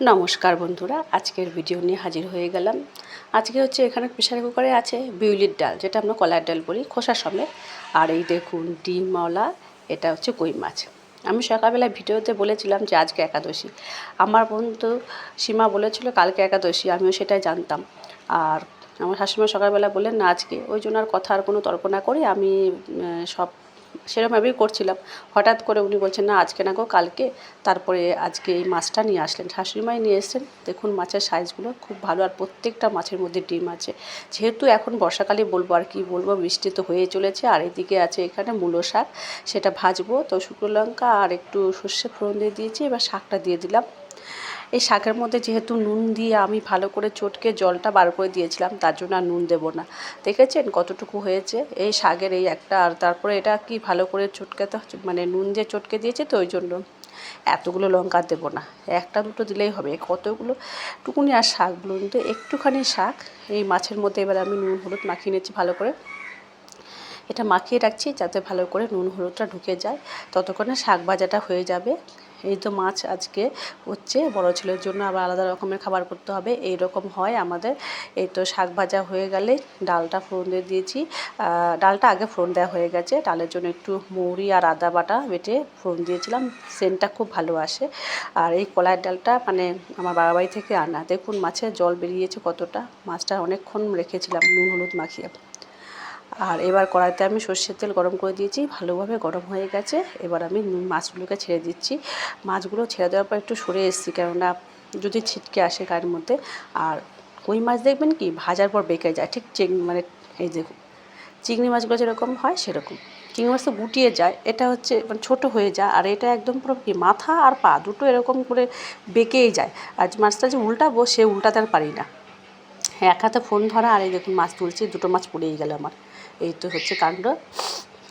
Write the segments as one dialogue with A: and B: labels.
A: নমস্কার বন্ধুরা, আজকের ভিডিও নিয়ে হাজির হয়ে গেলাম। আজকে হচ্ছে এখানে প্রেশার কুকারে আছে বিউলির ডাল, যেটা আমরা কলার ডাল বলি খোসা সমেত। আর এই দেখুন ডিমওয়ালা এটা হচ্ছে কই মাছ। আমি সকালবেলা ভিডিওতে বলেছিলাম যে আজকে একাদশী। আমার বন্ধু সীমা বলেছিল, কালকে একাদশী, আমিও সেটাই জানতাম। আর আমার শাশুড়ি সকালবেলা বললেন, না, আজকে। ওই জন্য আর কথা আর কোনো তর্ক না করে আমি সব সেরকমভাবেই করছিলাম। হঠাৎ করে উনি বলছেন, না, আজকে না গো, কালকে। তারপরে আজকে এই মাছটা নিয়ে আসলেন। শাশুড়িমাই নিয়ে এসেছেন। দেখুন, মাছের সাইজগুলো খুব ভালো, আর প্রত্যেকটা মাছের মধ্যে ডিম আছে। যেহেতু এখন বর্ষাকালে বলব আর কি বলব, বৃষ্টি তো হয়ে চলেছে। আর এদিকে আছে এখানে মূলো শাক, সেটা ভাজবো। তো শুকনো লঙ্কা আর একটু সর্ষে ফোড়ন দিয়ে দিয়েছি, এবার শাকটা দিয়ে দিলাম। এই শাকের মধ্যে যেহেতু নুন দিয়ে আমি ভালো করে চটকে জলটা বার করে দিয়েছিলাম, তার জন্য আর নুন দেবো না। দেখেছেন কতটুকু হয়েছে? এই শাকের এই একটা, আর তারপরে এটা কি ভালো করে চটকাতে হচ্ছে মানে নুন দিয়ে চটকে দিয়েছে তো ওই জন্য। এতগুলো লঙ্কা দেবো না। একটা দুটো দিলেই হবে। কতগুলো? টুকুনি আর শাক বলুন তো, একটুখানি শাক। এই মাছের মধ্যে এবার আমি নুন হলুদ মাখিয়ে নিচ্ছি ভালো করে। এটা মাখিয়ে রাখছি যাতে ভালো করে নুন হলুদটা ঢুকে যায়। ততক্ষণে শাক ভাজাটা হয়ে যাবে। এই তো মাছ আজকে হচ্ছে, বড় ছেলের জন্য আবার আলাদা রকমের খাবার করতে হবে। এই রকম হয় আমাদের। এই তো শাক ভাজা হয়ে গেলে ডালটা ফোড়ন দিয়ে দিয়েছি। ডালটা আগে ফোড়ন দেওয়া হয়ে গেছে। ডালের জন্য একটু মৌরি আর আদা বাটা বেটে ফোড়ন দিয়েছিলাম। সেন্টটা খুব ভালো আসে। আর এই কলাইয়ের ডালটা মানে আমার বাবা বাড়ি থেকে আনা। দেখুন মাছের জল বেরিয়েছে কতটা। মাছটা অনেকক্ষণ রেখেছিলাম, নুন, হলুদ মাখিয়ে। আর এবার কড়াইতে আমি সর্ষের তেল গরম করে দিয়েছি, ভালোভাবে গরম হয়ে গেছে। এবার আমি মাছগুলোকে ছেড়ে দিচ্ছি। মাছগুলো ছেড়ে দেওয়ার পর একটু সরে এসেছি, কেননা যদি ছিটকে আসে গায়ের মধ্যে। আর কই মাছ দেখবেন কি, ভাজার পর বেঁকে যায়। ঠিক চিং মানে এই দেখুন চিংড়ি মাছগুলো যেরকম হয় সেরকম। চিংড়ি মাছ তো গুটিয়ে যায়, এটা হচ্ছে মানে ছোটো হয়ে যায়। আর এটা একদম পুরো কি, মাথা আর পা দুটো এরকম করে বেঁকেই যায়। আর মাছটা যে উল্টাবো, সে উল্টাতে আর পারি না। এক হাতে ফোন ধরা আর এই দেখুন মাছ তুলছি, দুটো মাছ পড়েই গেল আমার। এই তো হচ্ছে কাণ্ড।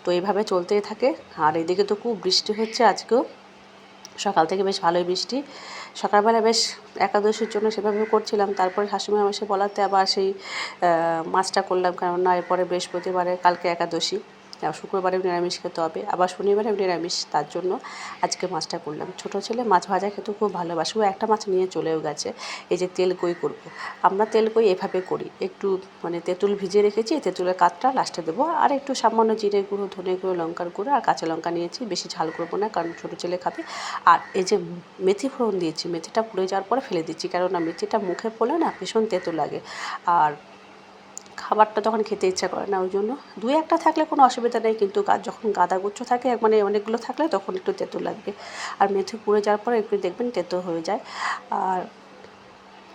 A: তো এইভাবে চলতেই থাকে। আর এদিকে তো খুব বৃষ্টি হচ্ছে আজকেও। সকাল থেকে বেশ ভালোই বৃষ্টি। সকালবেলা বেশ একাদশীর জন্য সেভাবে করছিলাম। তারপরে শাশুড়ি আমার সে বলাতে আবার সেই মাছটা করলাম। কেননা এরপরে বৃহস্পতিবারে কালকে একাদশী। আর শুক্রবারে নিরামিষ খেতে হবে, আবার শনিবারে নিরামিষ, তার জন্য আজকে মাছটা করলাম। ছোটো ছেলে মাছ ভাজা খেতে খুব ভালোবাসে, ও একটা মাছ নিয়ে চলেও গেছে, এই যে তেল কই করব। আমরা তেল কই এভাবে করি, একটু মানে তেঁতুল ভিজিয়ে রেখেছি, তেঁতুলের কাতটা লাস্টে দেবো, আর একটু সামান্য জিরে গুঁড়ো, ধনে গুঁড়ো, লঙ্কার গুঁড়ো আর কাঁচা লঙ্কা নিয়েছি, বেশি ঝাল করব না, কারণ ছোটো ছেলে খাবে। আর এই যে মেথি ফোড়ন দিয়েছি, মেথিটা পুড়ে যাওয়ার পরে ফেলে দিচ্ছি, কেননা মেথিটা মুখে পড়লে না ভীষণ তেতো লাগে। আর খাবারটা তখন খেতে ইচ্ছা করে না, ওই জন্য দু একটা থাকলে কোনো অসুবিধা নেই, কিন্তু গা- যখন গাদা গুচ্ছ থাকে মানে অনেকগুলো থাকলে তখন একটু তেতো লাগবে। আর মেথি পুড়ে যাওয়ার পরে একটু দেখবেন তেতো হয়ে যায়। আর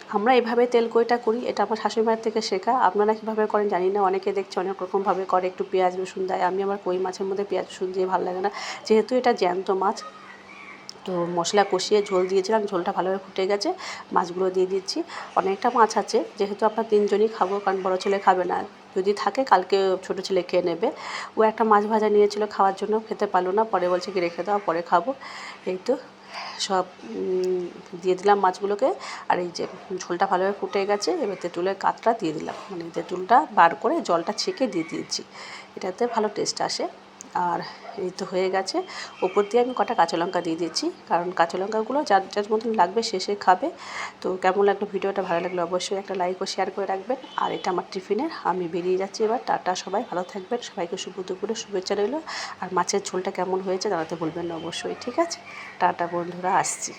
A: আমরা এভাবে তেল কইটা করি, এটা আমার শাশুড়ি মায়ের থেকে শেখা। আপনারা কীভাবে করেন জানি না, অনেকে দেখছি অনেক রকমভাবে করে, একটু পেঁয়াজ রসুন দেয়। আমি আমার কই মাছের মধ্যে পেঁয়াজ রসুন দিয়ে ভালো লাগে না। যেহেতু এটা জ্যান্ত মাছ তো মশলা কষিয়ে ঝোল দিয়েছিলাম, ঝোলটা ভালোভাবে ফুটে গেছে, মাছগুলো দিয়ে দিচ্ছি। অনেকটা মাছ আছে, যেহেতু আমরা তিনজনই খাব, কারণ বড়ো ছেলে খাবে না। যদি থাকে, কালকে ছোটো ছেলে খেয়ে নেবে। ও একটা মাছ ভাজা নিয়েছিল, খাওয়ার জন্য খেতে পারল না, পরে বলছে কি রেখে দাও, পরে খাব। এই তো সব দিয়ে দিলাম মাছগুলোকে। আর এই যে ঝোলটা ভালোভাবে ফুটে গেছে, এবার তেঁতুলের কাতটা দিয়ে দিলাম। মানে তেঁতুলটা বার করে জলটা ছেঁকে দিয়ে দিয়েছি। এটাতে ভালো টেস্ট আসে। আর এই তো হয়ে গেছে। ওপর দিয়ে আমি কটা কাঁচা লঙ্কা দিয়ে দিচ্ছি কারণ কাঁচা লঙ্কাগুলো যার যার মতন লাগবে শেষে খাবে। তো কেমন লাগল ভিডিওটা, ভালো লাগলে অবশ্যই একটা লাইক ও শেয়ার করে রাখবেন। আর এটা আমার টিফিনের, আমি বেরিয়ে যাচ্ছি এবার। টাটা, সবাই ভালো থাকবেন, সবাইকে শুভ দুপুরে শুভেচ্ছা রইল। আর মাছের ঝোলটা কেমন হয়েছে জানাতে বলবেন না অবশ্যই, ঠিক আছে? টাটা বন্ধুরা, আসছি।